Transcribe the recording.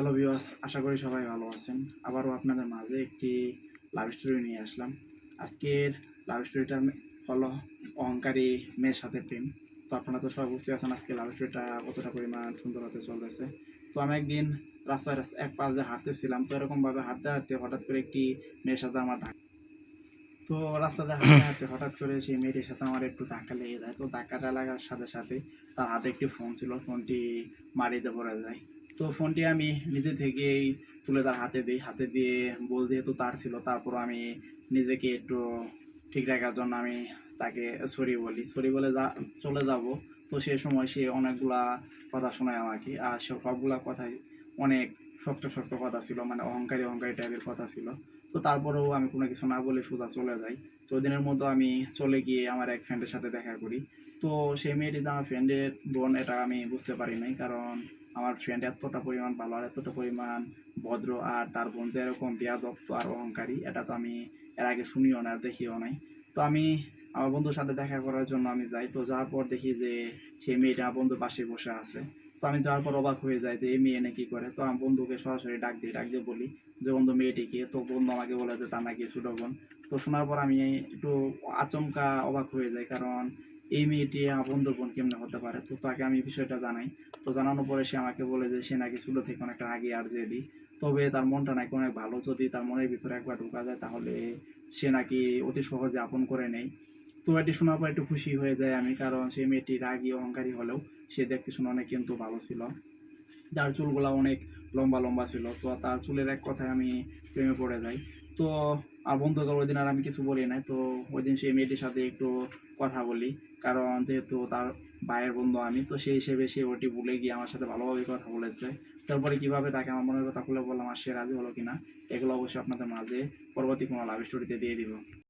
Hello viewers আশা করি সবাই ভালো আছেন। আবারও আপনাদের মাঝে একটি লাভ স্টোরি নিয়ে আসলাম। আজকের লাভ স্টোরিটা হলো অহংকারী মেয়ের সাথে প্রেম। তো আপনারা তো সবাই বুঝতে পারছেন আজকে লাভ স্টোরিটা কতটা পরিমাণ সুন্দর হতে চলতেছে। তো আমি একদিন রাস্তায় রাস্তায় এক পাশ দিয়ে হাঁটতেছিলাম, তো এরকমভাবে হাঁটতে হাঁটতে হঠাৎ করে একটি মেয়ের সাথে আমার ধাক্কা তো রাস্তাতে হাঁটতে হাঁটতে হঠাৎ করে সেই মেয়েটির সাথে আমার একটু ধাক্কা লেগে যায়। তো ধাক্কাটা লাগার সাথে সাথে তার হাতে একটি ফোন ছিল ফোনটি মাটিতে পড়ে যায়। তো ফোনটি আমি নিজে থেকেই তুলে তার হাতে দিই। হাতে দিয়ে বল যেহেতু তার ছিল তারপর আমি নিজেকে একটু ঠিক রাখার জন্য আমি তাকে সরি বলি। সরি বলে যা, চলে যাব। তো সে সময় সে অনেকগুলা কথা শোনায় আমাকে, আর সে সবগুলা কথাই অনেক শক্ত শক্ত কথা ছিল মানে অহংকারী অহংকারী টাইপের কথা ছিল। তো তারপরেও আমি কোনো কিছু না বলে সোজা চলে যাই। তো দিনের মধ্যে আমি চলে গিয়ে আমার এক ফ্রেন্ডের সাথে দেখা করি। তো সেই মেয়েটি আমার ফ্রেন্ডের বোন, এটা আমি বুঝতে পারি নাই, কারণ আমার ফ্রেন্ড এতটা পরিমাণ ভালো আর এতটা পরিমাণ ভদ্র আর তার বোন যে এরকম বেয়াদপ্ত আর অহংকারী, এটা তো আমি এর আগে শুনিও না আর দেখিও নাই। তো আমি আমার বন্ধুর সাথে দেখা করার জন্য আমি যাই। তো যাওয়ার পর দেখি যে সেই মেয়েটা আমার বন্ধুর পাশে বসে আছে। তো আমি যাওয়ার পর অবাক হয়ে যাই যে এই মেয়ে এনে কি করে? তো আমার বন্ধুকে সরাসরি ডাক দিয়ে ডাক দিয়ে বলি যে, বন্ধু মেয়েটিকে তো বন্ধু আমাকে বলে যে, তার নাকি ছোটো বোন। তো শোনার পর আমি একটু আচমকা অবাক হয়ে যাই কারণ এই মেয়েটি বন্ধুর বোন কেমনে হতে পারে? তো তাকে আমি বিষয়টা জানাই। তো জানানোর পরে সে আমাকে বলে যে, সে নাকি ছোটো থেকে অনেকটা আগে আর যে দিই তবে তার মনটা নাকি অনেক ভালো। যদি তার মনের ভিতরে একবার ঢোকা যায়, তাহলে সে নাকি অতি সহজে আপন করে নেই তো এটি শোনার পর একটু খুশি হয়ে যায় আমি, কারণ সেই মেয়েটি রাগী, অহংকারী হলেও সে দেখতে শুনে অনেক কিন্তু ভালো ছিল। যার চুলগুলা অনেক লম্বা লম্বা ছিল। তো তার চুলের এক কথায় আমি প্রেমে পড়ে যাই। তো বন্ধুকে ওই দিন আর আমি কিছু বলি নাই, তো ওই দিন সেই মেয়েটির সাথে একটু কথা বলি। কারণ যেহেতু তার ভাইয়ের বন্ধু আমি, তো সেই হিসেবে সে ওটি ভুলে গিয়ে আমার সাথে ভালোভাবে কথা বলেছে। তারপরে কীভাবে তাকে আমার মনের কথা খুলে বললাম, আর সে রাজি হলো কিনা, এগুলো অবশ্যই আপনাদের মাঝে পরবর্তী কোনো লাভ স্টোরিতে দিয়ে দিব।